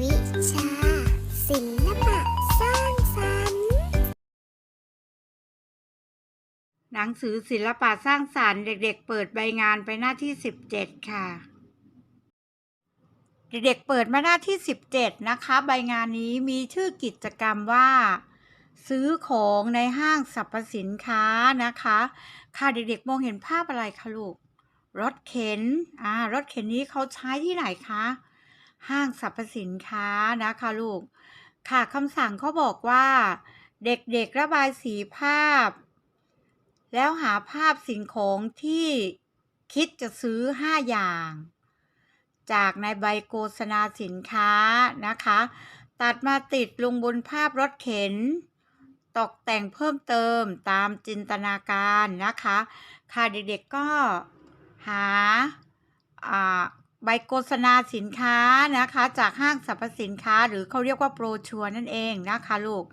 วิชา ศิลปะสร้างสรรค์ หนังสือศิลปะสร้างสารรค์เด็กๆ เปิดใบงานไปหน้าที่ 17 ค่ะ เด็กๆเปิดมาหน้าที่ 17 นะคะ ใบงานนี้มีชื่อกิจกรรมว่า ซื้อของในห้างสรรพสินค้านะคะ ค่ะเด็กๆมองเห็นภาพอะไรคะลูกรถเข็น อ่า รถเข็นนี้เขาใช้ที่ไหนคะ ห้างสรรพสินค้านะคะลูก ค่ะคำสั่งเขาบอกว่า เด็กๆระบายสีภาพ แล้วหาภาพสิ่งของที่คิดจะซื้อ 5 อย่าง จากในใบโฆษณาสินค้านะคะ ตัดมาติดลงบนภาพรถเข็น ตกแต่งเพิ่มเติมตามจินตนาการนะคะ ค่ะเด็กๆก็หาอ่า ใบโฆษณาสินค้านะคะ จากห้างสรรพสินค้าหรือเขาเรียกว่าโปรชัวร์นั่นเองนะคะลูก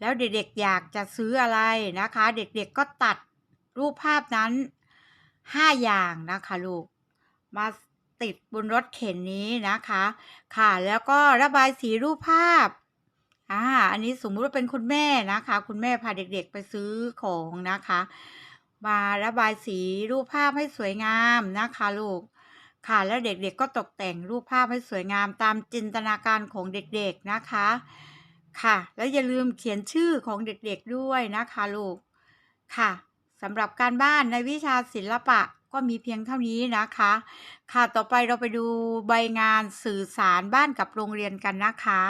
แล้วเด็กๆอยากจะซื้ออะไรนะคะ เด็กๆก็ตัดรูปภาพนั้น 5 อย่างนะคะลูก มาติดบนรถเข็นนี้นะคะ ค่ะแล้วก็ระบายสีรูปภาพอ่าอันนี้สมมุติว่าเป็นคุณแม่นะคะ คุณแม่พาเด็กๆไปซื้อของนะคะ มาระบายสีรูปภาพให้สวยงามนะคะลูก ค่ะแล้วเด็กๆก็ตกแต่งรูปภาพให้สวยงามตามจินตนาการของเด็กๆนะคะ ค่ะ แล้วอย่าลืมเขียนชื่อของเด็กๆด้วยนะคะลูกค่ะสำหรับการบ้านในวิชาศิลปะก็มีเพียงเท่านี้นะคะ ค่ะต่อไปเราไปดูใบงานสื่อสารบ้านกับโรงเรียนกันนะคะ